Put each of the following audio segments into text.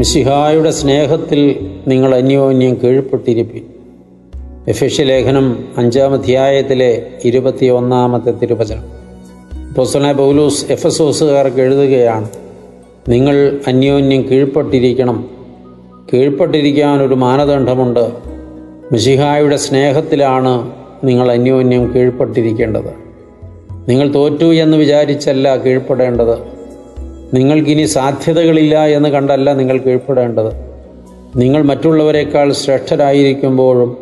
മിശിഹായുടെ സ്നേഹത്തിൽ നിങ്ങൾ അന്യോന്യം കീഴ്പ്പെട്ടിരിപ്പി. എഫിഷ്യ ലേഖനം അഞ്ചാം അധ്യായത്തിലെ ഇരുപത്തി ഒന്നാമത്തെ തിരുവചനം. പൊസനെ പൗലൂസ് ഓസുകാർക്ക് എഴുതുകയാണ് നിങ്ങൾ അന്യോന്യം കീഴ്പ്പെട്ടിരിക്കണം. കീഴ്പ്പെട്ടിരിക്കാൻ ഒരു മാനദണ്ഡമുണ്ട്. മിശിഹായുടെ സ്നേഹത്തിലാണ് നിങ്ങൾ അന്യോന്യം കീഴ്പ്പെട്ടിരിക്കേണ്ടത്. നിങ്ങൾ തോറ്റു എന്ന് വിചാരിച്ചല്ല കീഴ്പ്പെടേണ്ടത്. നിങ്ങൾക്കിനി സാധ്യതകളില്ല എന്ന് കണ്ടല്ല നിങ്ങൾ കീഴ്പ്പെടേണ്ടത്. നിങ്ങൾ മറ്റുള്ളവരെക്കാൾ ശ്രേഷ്ഠരായിരിക്കുമ്പോഴും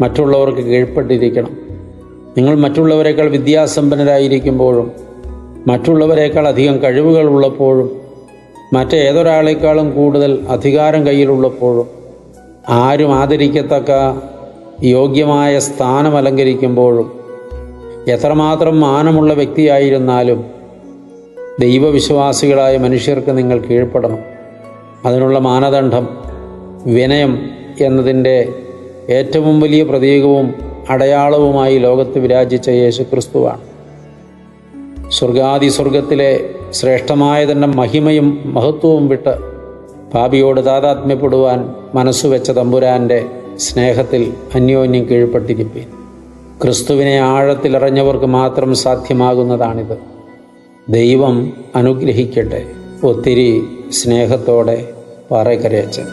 മറ്റുള്ളവർക്ക് കീഴ്പ്പെട്ടിരിക്കണം. നിങ്ങൾ മറ്റുള്ളവരെക്കാൾ വിദ്യാസമ്പന്നരായിരിക്കുമ്പോഴും മറ്റുള്ളവരെക്കാൾ അധികം കഴിവുകൾ ഉള്ളപ്പോഴും മറ്റേതൊരാളെക്കാളും കൂടുതൽ അധികാരം കയ്യിലുള്ളപ്പോഴും ആരും ആദരിക്കത്തക്ക യോഗ്യമായ സ്ഥാനം അലങ്കരിക്കുമ്പോഴും എത്രമാത്രം മാനമുള്ള വ്യക്തിയായിരുന്നാലും ദൈവവിശ്വാസികളായ മനുഷ്യർക്ക് നിങ്ങൾ കീഴ്പ്പെടണം. അതിനുള്ള മാനദണ്ഡം വിനയം എന്നതിന്റെ ഏറ്റവും വലിയ പ്രതീകവും അടയാളവുമായി ലോകത്ത് വിരാജിച്ച യേശു ക്രിസ്തുവാണ് സ്വർഗാദി സ്വർഗത്തിലെ ശ്രേഷ്ഠമായ തന്നെ മഹിമയും മഹത്വവും വിട്ട് പാപിയോട് താതാത്മ്യപ്പെടുവാൻ മനസ്സുവെച്ച തമ്പുരാന്റെ സ്നേഹത്തിൽ അന്യോന്യം കീഴ്പ്പെട്ടിരിപ്പീൻ. ക്രിസ്തുവിനെ ആഴത്തിലറിഞ്ഞവർക്ക് മാത്രം സാധ്യമാകുന്നതാണിത്. ദൈവം അനുഗ്രഹിക്കട്ടെ. ഒത്തിരി സ്നേഹത്തോടെ പാറക്കരയച്ചൻ.